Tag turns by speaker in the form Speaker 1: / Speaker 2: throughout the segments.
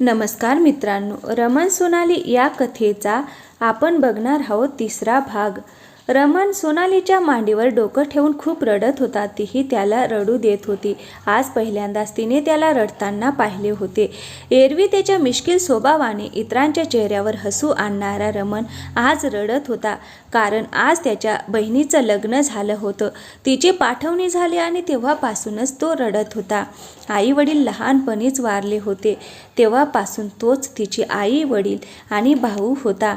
Speaker 1: नमस्कार मित्रांनो रमण सोनाली या कथेचा आपण बघणार आहोत तिसरा भाग. रमण सोनालीच्या मांडीवर डोकं ठेवून खूप रडत होता. तीही त्याला रडू देत होती. आज पहिल्यांदाच तिने त्याला रडताना पाहिले होते. एरवी त्याच्या मिश्किल स्वभावाने इतरांच्या चेहऱ्यावर हसू आणणारा रमण आज रडत होता. कारण आज त्याच्या बहिणीचं लग्न झालं होतं. तिची पाठवणी झाली आणि तेव्हापासूनच तो रडत होता. आई वडील लहानपणीच वारले होते. तेव्हापासून तोच तिची आई वडील आणि भाऊ होता.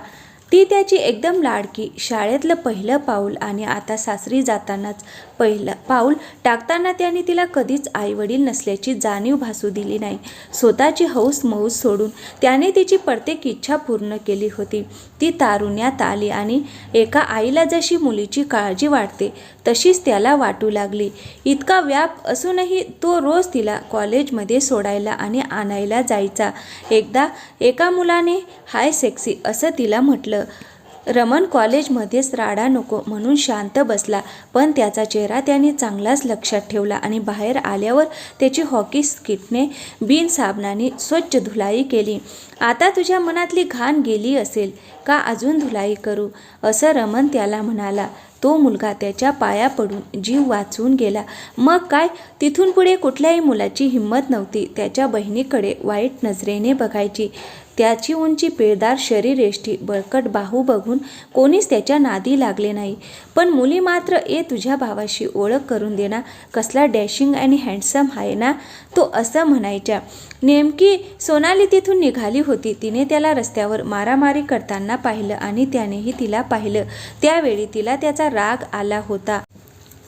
Speaker 1: ती त्याची एकदम लाडकी. शाळेतलं पहिलं पाऊल आणि आता सासरी जातानाच पहिलं पाऊल टाकताना त्याने तिला कधीच आईवडील नसल्याची जाणीव भासू दिली नाही. स्वतःची हौस मौस सोडून त्याने तिची प्रत्येक इच्छा पूर्ण केली होती. ती तारुण्यात आली आणि एका आईला जशी मुलीची काळजी वाटते तशीच त्याला वाटू लागली. इतका व्याप असूनही तो रोज तिला कॉलेजमध्ये सोडायला आणि आणायला जायचा. एकदा एका मुलाने हाय सेक्सी असं तिला म्हटलं. रमण कॉलेजमध्येच राडा नको म्हणून शांत बसला पण त्याचा चेहरा त्याने चांगलाच लक्षात ठेवला आणि बाहेर आल्यावर त्याची हॉकी स्किटने बिन साबणाने स्वच्छ धुलाई केली. आता तुझ्या मनातली घाण गेली असेल का अजून धुलाई करू? असं रमण त्याला म्हणाला. तो मुलगा त्याच्या पाया पडून जीव वाचून गेला. मग काय? तिथून पुढे कुठल्याही मुलाची हिंमत नव्हती. त्याच्या बहिणीकडे वाईट नजरेने बघायची. त्याची उंची पिळदार शरीरेष्टी बळकट बाहू बघून कोणीच त्याच्या नादी लागले नाही. पण मुली मात्र ए तुझ्या भावाशी ओळख करून देना कसला डॅशिंग आणि हँडसम आहे ना तो असं म्हणायच्या. नेमकी सोनाली तिथून निघाली होती तिने त्याला रस्त्यावर मारामारी करताना पाहिलं आणि त्यानेही तिला पाहिलं. त्यावेळी तिला त्याचा राग आला होता.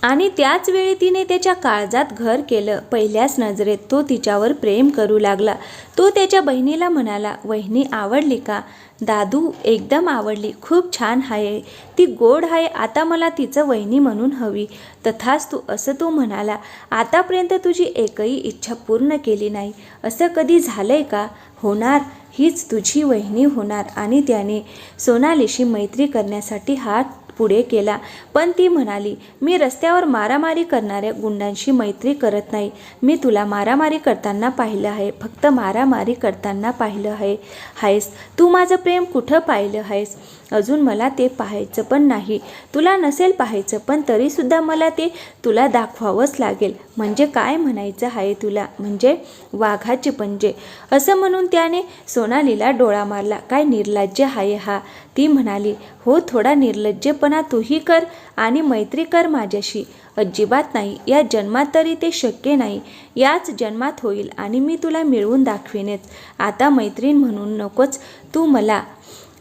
Speaker 1: आणि त्याच वेळी तिने त्याच्या काळजात घर केलं. पहिल्याच नजरेत तो तिच्यावर प्रेम करू लागला. तो त्याच्या बहिणीला म्हणाला वहिनी आवडली का? दादू एकदम आवडली. खूप छान आहे. ती गोड आहे. आता मला तिचं वहिनी म्हणून हवी. तथाच तू असं तो म्हणाला. आतापर्यंत तुझी एकही इच्छा पूर्ण केली नाही. असं कधी झालंय का? होणार. हीच तुझी वहिनी होणार आणि त्याने सोनालीशी मैत्री करण्यासाठी हात पुढे केला. पण ती म्हणाली मी रस्त्यावर मारामारी करणाऱ्या गुंडांशी मैत्री करत नाही. मी तुला मारामारी करताना पाहिलं आहे. फक्त मारामारी करताना पाहिलं आहे. आहेस. तू माझं प्रेम कुठं पाहिलं आहेस? अजून मला ते पाहायचं पण नाही. तुला नसेल पाहायचं पण तरीसुद्धा मला ते तुला दाखवावंच लागेल. म्हणजे काय म्हणायचं आहे तुला? म्हणजे वाघाचे पंजे असं म्हणून त्याने सोनालीला डोळा मारला. काय निर्लज्ज आहे हा? ती म्हणाली हो थोडा निर्लज्जपणा तूही कर आणि मैत्री कर माझ्याशी. अजिबात नाही. या जन्मात तरी ते शक्य नाही. याच जन्मात होईल आणि मी तुला मिळवून दाखवेनच. आता मैत्रीण म्हणून नकोच तू मला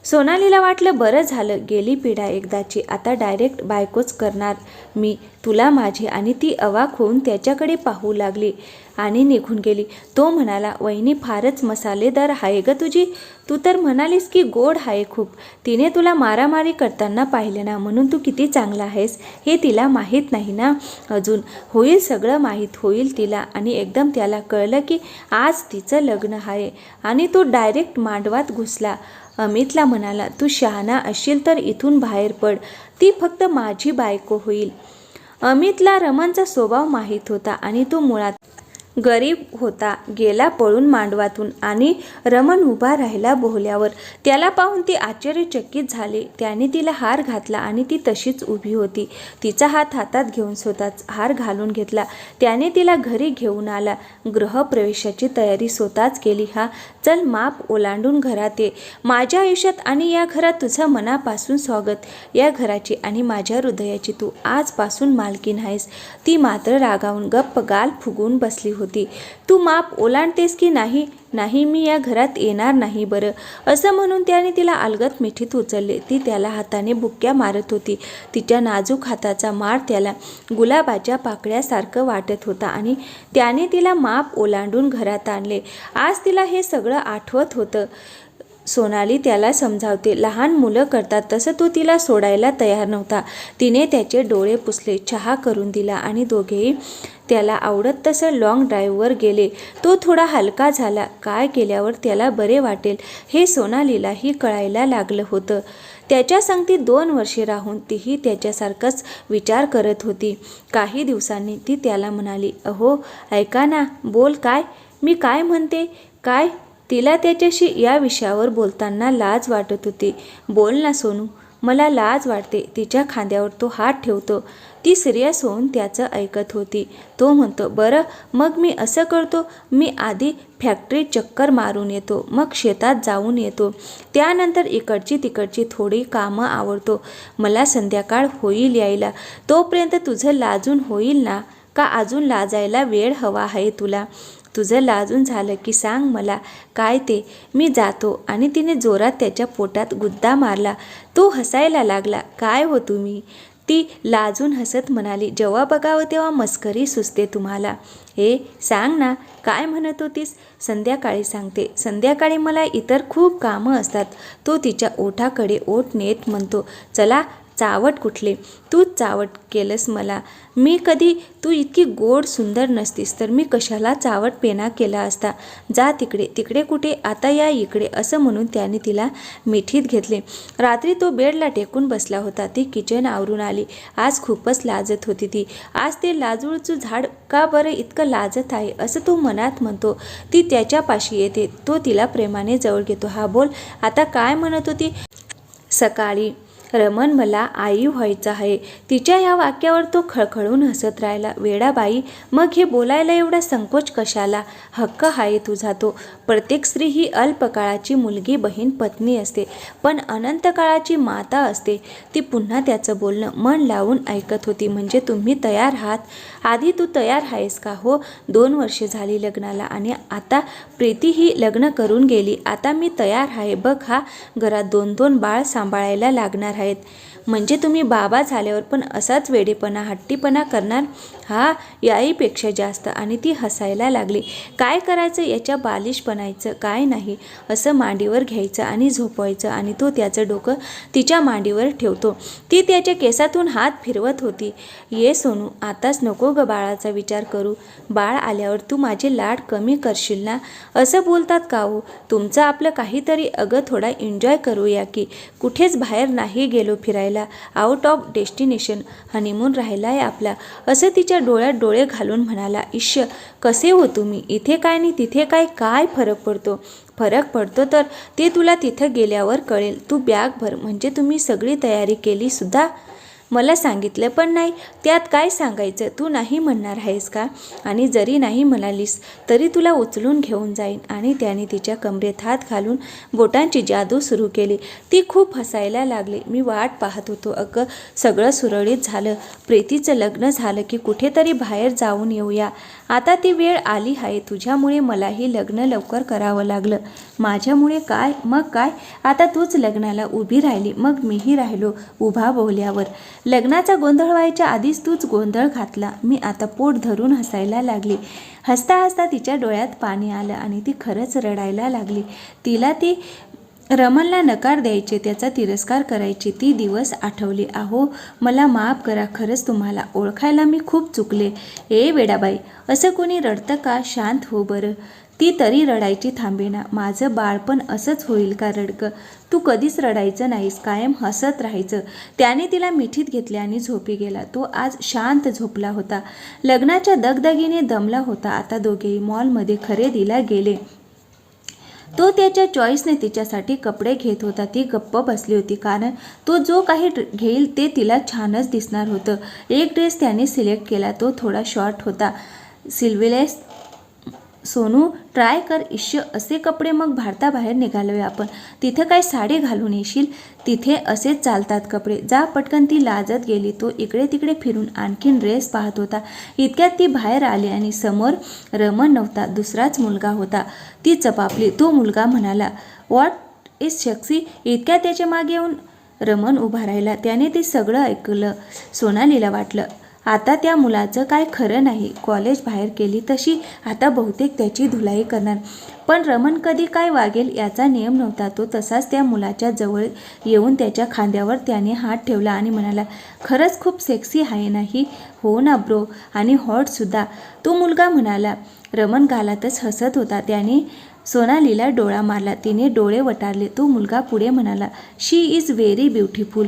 Speaker 1: सोनालीला वाटलं बरं झालं. गेली पिढा एकदाची. आता डायरेक्ट बायकोच करणार. मी तुला माझी आणि ती अवाक होऊन त्याच्याकडे पाहू लागली आणि निघून गेली. तो म्हणाला वहिनी फारच मसालेदार आहे ग तुझी. तू तर म्हणालीस की गोड आहे खूप. तिने तुला मारामारी करताना पाहिलं ना म्हणून तू किती चांगला आहेस हे तिला माहीत नाही ना? अजून होईल सगळं माहीत होईल तिला. आणि एकदम त्याला कळलं की आज तिचं लग्न आहे. आणि तो डायरेक्ट मांडवात घुसला. अमितला म्हणाला तू शहाणा असशील तर इथून बाहेर पड. ती फक्त माझी बायको होईल. अमितला रमणचा स्वभाव माहीत होता आणि तो मुळात गरीब होता गेला पळून मांडवातून आणि रमण उभा राहिला बोहल्यावर. त्याला पाहून ती आश्चर्यचकित झाले. त्याने तिला हार घातला आणि ती तशीच उभी होती. तिचा हात हातात घेऊन स्वतःच हार घालून घेतला. त्याने तिला घरी घेऊन आला. गृहप्रवेशाची तयारी स्वतःच केली. हा चल माप ओलांडून घरात ये. माझ्या आयुष्यात आणि या घरात तुझं मनापासून स्वागत. या घराची आणि माझ्या हृदयाची तू आजपासून मालकीन आहेस ती मात्र रागावून गप्प गाल फुगून बसली होती. होती. तू माप ओलांडतेस की नाही? नाही मी या घरात येणार नाही बरं. असं म्हणून त्याने तिला अलगत मिठीत उचलले. ती त्याला हाताने बुक्क्या मारत होती. तिच्या नाजूक हाताचा मार त्याला गुलाबाच्या पाकळ्यासारखं वाटत होता आणि त्याने तिला माप ओलांडून घरात आणले. आज तिला हे सगळं आठवत होतं. सोनाली त्याला समजावते लहान मुलं करतात तसं तो तिला सोडायला तयार नव्हता. तिने त्याचे डोळे पुसले चहा करून दिला आणि दोघेही त्याला आवडत तसं लाँग ड्राईव्हवर गेले. तो थोडा हलका झाला. काय केल्यावर त्याला बरे वाटेल हे सोनालीलाही कळायला लागलं होतं. त्याच्या संगती दोन वर्षे राहून तीही त्याच्यासारखाच विचार करत होती. काही दिवसांनी ती त्याला म्हणाली अहो ऐका ना बोल काय? मी काय म्हणते? काय तिला त्याच्याशी या विषयावर बोलताना लाज वाटत होती. बोल ना सोनू मला लाज वाटते. तिच्या खांद्यावर तो हात ठेवतो. ती सिरियस होऊन त्याचं ऐकत होती. तो म्हणतो बरं मग मी असं करतो. मी आधी फॅक्टरी चक्कर मारून येतो. मग शेतात जाऊन येतो. त्यानंतर इकडची तिकडची थोडी कामं आवडतो मला संध्याकाळ होईल यायला. तोपर्यंत तुझं लाजून होईल ना? का अजून लाजायला वेळ हवा आहे तुला? तुझं लाजून झालं की सांग मला काय ते. मी जातो. आणि तिने जोरात त्याच्या पोटात गुद्दा मारला. तो हसायला लागला. काय हो तुम्ही? ती लाजून हसत म्हणाली जेव्हा बघावं तेव्हा मस्करी सुचते तुम्हाला. हे सांग ना काय म्हणत होतीस? संध्याकाळी सांगते. संध्याकाळी मला इतर खूप कामं असतात. तो तिच्या ओठाकडे ओठ नेत म्हणतो चला चावट कुठले? तूच चावट केलंस मला. मी कधी तू इतकी गोड सुंदर नसतीस तर मी कशाला चावट पेना केला असता? जा तिकडे तिकडे कुठे? आता या इकडे असं म्हणून त्याने तिला मिठीत घेतले. रात्री तो बेडला टेकून बसला होता. ती किचन आवरून आली. आज खूपच लाजत होती ती. आज ते लाजूळचं झाड का बरं इतकं लाजत आहे असं तो मनात म्हणतो. ती त्याच्यापाशी येते. तो तिला प्रेमाने जवळ घेतो. हा बोल आता काय म्हणत होती? सकाळी रमन मला आई व्हायचं आहे. तिच्या या वाक्यावर तो खळखळून हसत राहिला. वेडाबाई मग हे बोलायला एवढा संकोच कशाला? हक्क आहे तुझा तो. प्रत्येक स्त्री ही अल्पकाळाची मुलगी बहीण पत्नी असते. पण अनंत काळाची माता असते. ती पुन्हा त्याचं बोलणं मन लावून ऐकत होती. म्हणजे तुम्ही तयार आहात? आधी तू तयार आहेस का हो? दोन वर्षे झाली लग्नाला आणि आता प्रीती ही लग्न करून गेली. आता मी तयार आहे. बघ हा घरात दोन दोन बाळ सांभाळायला लागणार आहे. आहेत. म्हणजे तुम्ही बाबा झाल्यावर पण असाच वेडेपणा हट्टीपणा करणार? हा याईपेक्षा जास्त. आणि ती हसायला लागली. काय करायचं? याच्या बालिश बनायचं. काय नाही. असं मांडीवर घ्यायचं आणि झोपवायचं. आणि तो त्याचं डोकं तिच्या मांडीवर ठेवतो. ती त्याच्या केसातून हात फिरवत होती. ये सोनू आताच नको ग बाळाचा विचार करू. बाळ आल्यावर तू माझे लाड कमी करशील ना? असं बोलतात का हो? तुमचं आपलं काहीतरी अगं थोडा एन्जॉय करूया की. कुठेच बाहेर नाही गेलो फिरायला. आउट ऑफ डेस्टिनेशन हनीमून राहिला आहे आपला. असं तिच्या डोळ्यात डोळे घालून म्हणाला इश्य कसे हो तुम्ही? इथे काय नाही तिथे काय? काय फरक पडतो? फरक पडतो तर ते तुला तिथं गेल्यावर कळेल. तू बॅग भर म्हणजे तुम्ही सगळी तयारी केली सुद्धा? मला सांगितलं पण नाही. त्यात काय सांगायचं? तू नाही म्हणणार आहेस का? आणि जरी नाही म्हणालीस तरी तुला उचलून घेऊन जाईन. आणि त्याने तिच्या कमरेत हात घालून बोटांची जादू सुरू केली. ती खूप हसायला लागली. मी वाट पाहत होतो. अगं सगळं सुरळीत झालं. प्रीतीचं लग्न झालं की कुठेतरी बाहेर जाऊन येऊया. आता ती वेळ आली आहे. तुझ्यामुळे मलाही लग्न लवकर करावं लागलं. माझ्यामुळे काय? मग काय? आता तूच लग्नाला उभी राहिली. मग मीही राहिलो उभा बोल्यावर लग्नाचा गोंधळ व्हायच्या आधीच तूच गोंधळ घातला. मी आता पोट धरून हसायला लागली. हसता हसता तिच्या डोळ्यात पाणी आलं आणि ती खरंच रडायला लागली. तिला ती रमनला नकार द्यायचे त्याचा तिरस्कार करायचे ती दिवस आठवले. आहो मला माफ करा खरंच तुम्हाला ओळखायला मी खूप चुकले. ए वेडाबाई असं कोणी रडतं का? शांत हो बरं. ती तरी रडायची थांबेना. माझं बाळपण असंच होईल का रडकं? तू कधीच रडायचं नाहीस कायम हसत राहायचं. त्याने तिला मिठीत घेतले आणि झोपी गेला. तो आज शांत झोपला होता. लग्नाच्या दगदगीने दमला होता. आता दोघेही मॉलमध्ये खरेदीला गेले. तो त्याच्या चॉईसने तिच्यासाठी कपडे घेत होता. ती गप्प बसली होती. कारण तो जो काही घेईल ते तिला छानच दिसणार होतं. एक ड्रेस त्याने सिलेक्ट केला. तो थोडा शॉर्ट होता. सिल्विलेस सोनू ट्राय कर इश्य असे कपडे मग भारताबाहेर निघालोय आपण. तिथं काय साडी घालून येशील? तिथे असेच चालतात कपडे. जा पटकन ती लाजत गेली. तो इकडे तिकडे फिरून आणखीन ड्रेस पाहत होता. इतक्यात ती बाहेर आली आणि समोर रमन नव्हता. दुसराच मुलगा होता. ती चपापली. तो मुलगा म्हणाला वॉट इज शक्सी इतक्या त्याच्यामागे येऊन रमन उभा राहिला. त्याने ते सगळं ऐकलं. सोनालीला वाटलं आता त्या मुलाचं काय खरं नाही. कॉलेज बाहेर केली तशी आता बहुतेक त्याची धुलाई करणार. पण रमन कधी काय वागेल याचा नियम नव्हता. तो तसाच त्या मुलाच्या जवळ येऊन त्याच्या खांद्यावर त्याने हात ठेवला आणि म्हणाला खरंच खूप सेक्सी आहे नाही हो? ना ब्रो आणि हॉटसुद्धा तो मुलगा म्हणाला रमन गालातच हसत होता. त्याने सोनालीला डोळा मारला. तिने डोळे वटारले. तो मुलगा पुढे म्हणाला she is very beautiful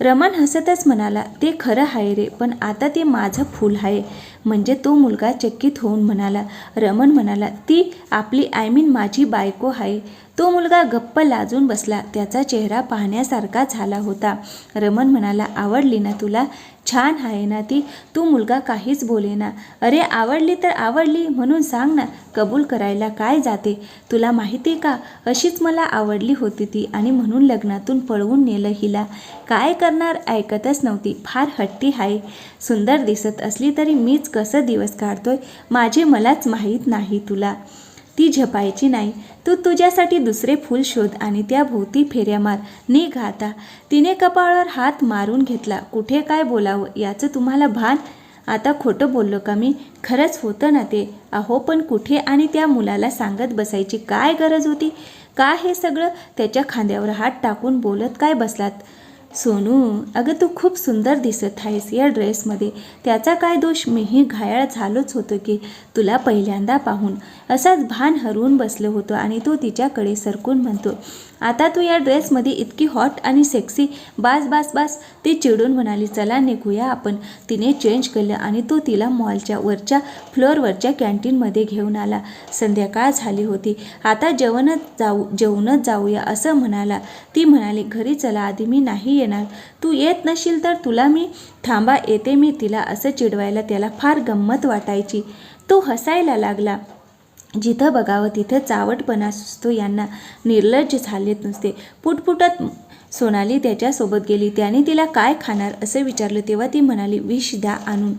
Speaker 1: Raman हसतच म्हणाला ते खरं आहे रे पण आता ते माझं फूल आहे. म्हणजे तो मुलगा चकित होऊन म्हणाला रमण म्हणाला ती आपली आय मीन माझी बायको आहे. तो मुलगा गप्प लाजून बसला. त्याचा चेहरा पाहण्यासारखा झाला होता. रमण म्हणाला आवडली ना तुला? छान आहे ना ती. तू मुलगा काहीच बोले ना. अरे आवडली तर आवडली. म्हणून सांग ना कबूल करायला काय जाते? तुला माहिती का? अशीच मला आवडली होती ती आणि म्हणून लग्नातून पळवून नेलं हिला. काय करणार? ऐकतच नव्हती. फार हट्टी आहे. सुंदर दिसत असली तरी मीच कसं दिवस काढतोय? माझे मलाच माहीत नाही तुला. ती झपायची नाही. तू तुझ्यासाठी दुसरे फूल शोध आणि त्या भोवती फेऱ्या मार. निघ आता. तिने कपाळावर हात मारून घेतला. कुठे काय बोलावं? याचं तुम्हाला भान? आता खोटं बोललो का मी? खरंच होतं ना ते. अहो पण कुठे आणि त्या मुलाला सांगत बसायची काय गरज होती? का हे सगळं? त्याच्या खांद्यावर हात टाकून बोलत काय बसलात? सोनू अगं तू खूप सुंदर दिसत आहेस या ड्रेसमध्ये. त्याचा काय दोष? मीही घायाळ झालोच होतो की तुला पहिल्यांदा पाहून. असाच भान हरवून बसलो होतो आणि तो तिच्याकडे सरकून म्हणतो आता तू या ड्रेसमध्ये इतकी हॉट आणि सेक्सी बास बास बास ती चिडून म्हणाली चला निघूया आपण. तिने चेंज केलं आणि तो तिला मॉलच्या वरच्या फ्लोअरवरच्या कॅन्टीनमध्ये घेऊन आला. संध्याकाळ झाली होती. आता जेवणच जाऊ जेवणच जाऊया असं म्हणाला. ती म्हणाली घरी चला आधी मी नाही येणार? तू येत नशील तर तुला मी थांबा येते मी तिला असं चिडवायला त्याला फार गंमत वाटायची. तो हसायला लागला. जिथं बघावं तिथं चावटपणा सुचतो यांना. निर्लज्ज झालेत नुसते. पुटपुटत सोनाली त्याच्यासोबत गेली. त्याने तिला काय खाणार असं विचारलं तेव्हा ती म्हणाली विष द्या आणून.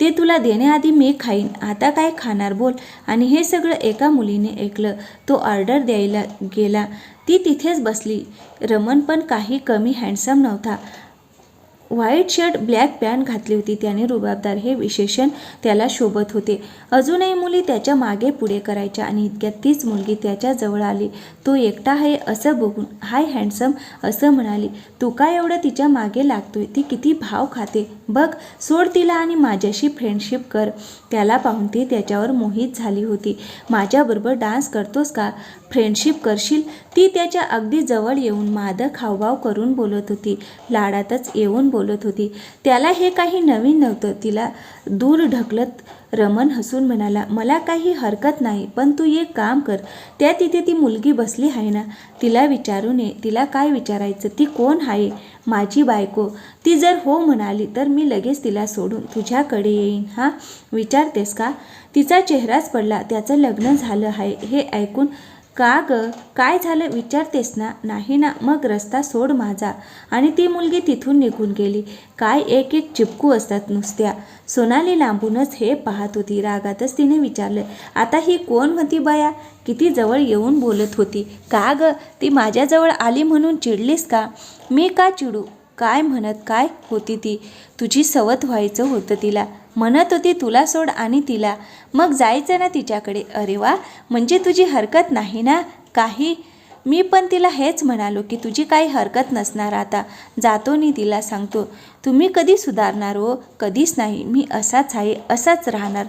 Speaker 1: ते तुला देण्याआधी मी खाईन. आता काय खाणार बोल. आणि हे सगळं एका मुलीने ऐकलं. तो ऑर्डर द्यायला गेला. ती तिथेच बसली. रमण पण काही कमी हँडसम नव्हता. व्हाईट शर्ट ब्लॅक पॅन्ट घातली होती. त्याने रुबाबदार हे विशेषण त्याला शोभत होते. अजूनही मुली त्याच्यामागे पुढे करायच्या आणि इतक्यात तीच मुलगी त्याच्याजवळ आली. तो एकटा आहे असं बघून हाय हँडसम असं म्हणाली. तू काय एवढं तिच्यामागे लागतोय? ती किती भाव खाते. बघ सोड तिला आणि माझ्याशी फ्रेंडशिप कर त्याला पाहून ती त्याच्यावर मोहित झाली होती. माझ्याबरोबर डान्स करतोस का? फ्रेंडशिप करशील ती त्याच्या अगदी जवळ येऊन मादक हावभाव करून बोलत होती. लाडातच येऊन बोल बोलत होती. त्याला हे काही नवीन नव्हतं. तिला दूर ढकलत रमण हसून म्हणाला मला काही हरकत नाही पण तू एक काम कर. त्या तिथे ती मुलगी बसली आहे ना तिला विचारू नये. तिला काय विचारायचं? ती कोण आहे? माझी बायको. ती जर हो म्हणाली तर मी लगेच तिला सोडून तुझ्याकडे येईन. हां? विचारतेस का? तिचा चेहराच पडला. त्याचं लग्न झालं आहे. हे ऐकून का ग? काय झालं विचारतेस ना? नाही ना मग रस्ता सोड माझा. आणि ती मुलगी तिथून निघून गेली. काय एक एक चिपकू असतात नुसत्या. सोनाली लांबूनच हे पाहत होती. रागातच तिने विचारलं आता ही कोण होती बया? किती जवळ येऊन बोलत होती. का ग? ती माझ्याजवळ आली म्हणून चिडलीस का? मी का चिडू? काय म्हणत काय होती ती? तुझी सवत व्हायचं होतं तिला. म्हणत होती तुला सोड आणि तिला. मग जायचं ना तिच्याकडे. अरे वा म्हणजे तुझी हरकत नाही ना? काही. मी पण तिला हेच म्हणालो की तुझी काही हरकत नसणार आता. जातो नी तिला सांगतो. तुम्ही कधी सुधारणार हो? कधीच नाही. मी असाच आहे असाच राहणार.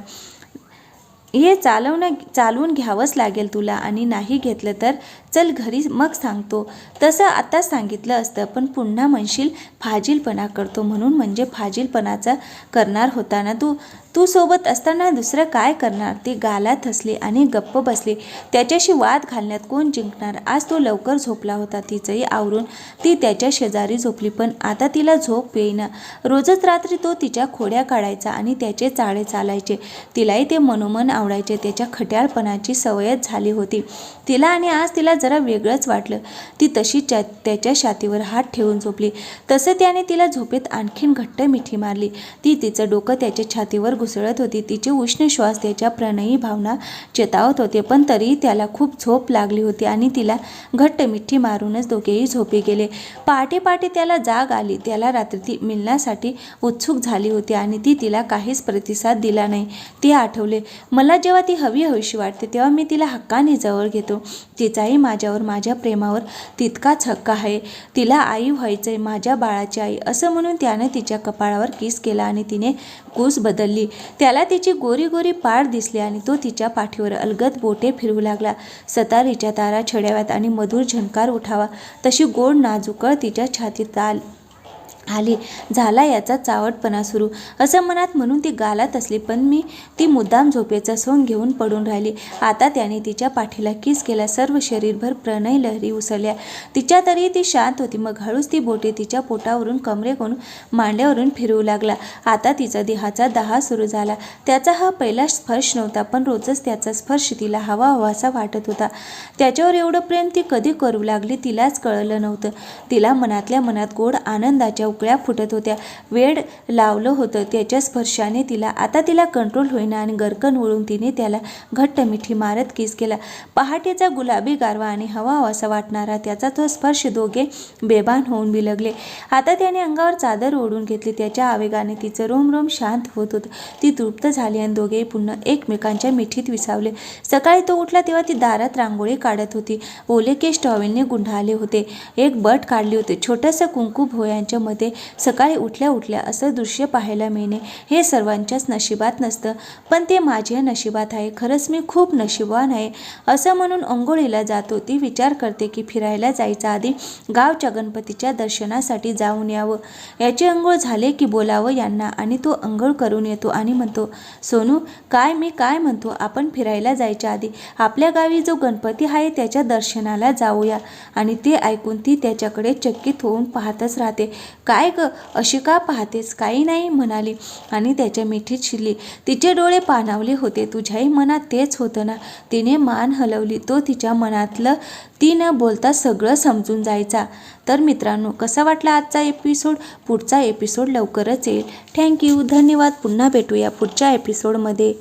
Speaker 1: हे चालवणं चालवून घ्यावंच लागेल तुला आणि नाही घेतलं तर चल घरी मग सांगतो. तसं आता सांगितलं असतं पण पुन्हा म्हणशील फाजीलपणा करतो म्हणून म्हणजे फाजीलपणाचा करणार होता ना तू? तू सोबत असताना दुसरं काय करणार? ते गालात हसली आणि गप्प बसले. त्याच्याशी वाद घालण्यात कोण जिंकणार? आज तो लवकर झोपला होता तिचंही आवरून ती त्याच्या शेजारी झोपली पण आता तिला झोप येईना. रोजच रात्री तो तिच्या खोड्या काढायचा आणि त्याचे चाळे चालायचे. तिलाही ते मनोमन आवडायचे. त्याच्या खट्याळपणाची सवयच झाली होती. तिला आणि आज तिला जरा वेगळंच वाटलं. ती तशी च्या त्याच्या छातीवर हात ठेवून झोपली. तसं त्याने तिला झोपेत आणखीन घट्ट मिठी मारली. ती तिचं डोकं त्याच्या छातीवर घुसळत होती. तिचे उष्ण श्वास त्याच्या प्रणयी भावना चेतावत होते पण तरीही त्याला खूप झोप लागली होती आणि तिला घट्ट मिठी मारूनच दोघेही झोपे गेले. पहाटे पहाटे त्याला जाग आली. त्याला रात्री ती मिळण्यासाठी उत्सुक झाली होती आणि ती तिला काहीच प्रतिसाद दिला नाही. ते आठवले मला जेव्हा ती हवी हवीशी वाटते तेव्हा मी तिला हक्काने जवळ घेतो. तिचाही मा माझ्यावर माझ्या प्रेमावर तितकाच हक्क आहे. तिला आई व्हायचं आहे माझ्या बाळाची आई. असं म्हणून त्याने तिच्या कपाळावर किस केला आणि तिने कूस बदलली. त्याला तिची गोरी गोरी पाड दिसली आणि तो तिच्या पाठीवर अलगद बोटे फिरवू लागला. सतारीच्या तारा छड्याव्यात आणि मधुर झणकार उठावा. तशी गोड नाजुकळ तिच्या छातीत आल आली. झाला याचा चावटपणा सुरू. असं मनात म्हणून ती गालात असली पण मी ती मुद्दाम झोपेचा सोंग घेऊन पडून राहिली. आता त्याने तिच्या पाठीला किस केला सर्व शरीरभर प्रणय लहरी उसळल्या. तिच्या तरी ती शांत होती मग हळूच ती बोटे तिच्या पोटावरून कमरेकडून मांड्यावरून फिरवू लागला. आता तिचा देहाचा दहा सुरू झाला. त्याचा हा पहिला स्पर्श नव्हता पण रोजच त्याचा स्पर्श तिला हवा हवासा वाटत होता. त्याच्यावर एवढं प्रेम ती कधी करू लागली तिलाच कळलं नव्हतं. तिला मनातल्या मनात गोड आनंदाच्या उकळ्या फुटत होत्या. वेड लावलं होतं. त्याच्या स्पर्शाने तिला आता तिला कंट्रोल होईना आणि गरकन वळून तिने त्याला घट्ट मिठी मारत किस केला. पहाटेचा गुलाबी गारवा आणि हवा हवासा वाटणारा त्याचा तो स्पर्श दोघे बेभान होऊन बिलगले आता त्याने अंगावर चादर ओढून घेतली. त्याच्या आवेगाने तिचं रोम रोम शांत होत होतं. ती तृप्त झाली आणि दोघेही पुन्हा एकमेकांच्या मिठीत विसावले. सकाळी तो उठला तेव्हा ती दारात रांगोळी काढत होती. ओले केश टॉवेलने गुंडाळले होते. एक बट काढली होती. छोटंसं कुंकू भोयांच्या मध्ये सकाळी उठल्या उठल्या असं दृश्य पाहायला मिळणे हे सर्वांच्याच नशिबात नसतं. पण ते माझ्या नशिबात आहे. खरंच मी खूप नशिबवान आहे. असं म्हणून अंघोळीला जातो ती विचार करते की फिरायला जायच्या आधी गावच्या गणपतीच्या दर्शनासाठी जाऊन यावं. याची अंघोळ झाले की बोलावं यांना आणि तो अंघोळ करून येतो आणि म्हणतो सोनू काय मी काय म्हणतो? आपण फिरायला जायच्या आधी आपल्या गावी जो गणपती आहे त्याच्या दर्शनाला जाऊया. आणि ते ऐकून ती त्याच्याकडे चकित होऊन पाहतच राहते. काय ग? अशी का पाहतेस? काही नाही म्हणाली आणि त्याच्या मिठीत शिरली. तिचे डोळे पाणावले होते. तुझ्याही मनात तेच होतं ना? तिने मान हलवली. तो तिच्या मनातलं ती न बोलता सगळं समजून जायचा. तर मित्रांनो कसा वाटला आजचा एपिसोड? पुढचा एपिसोड लवकरच येईल. थँक्यू धन्यवाद. पुन्हा भेटूया पुढच्या एपिसोडमध्ये.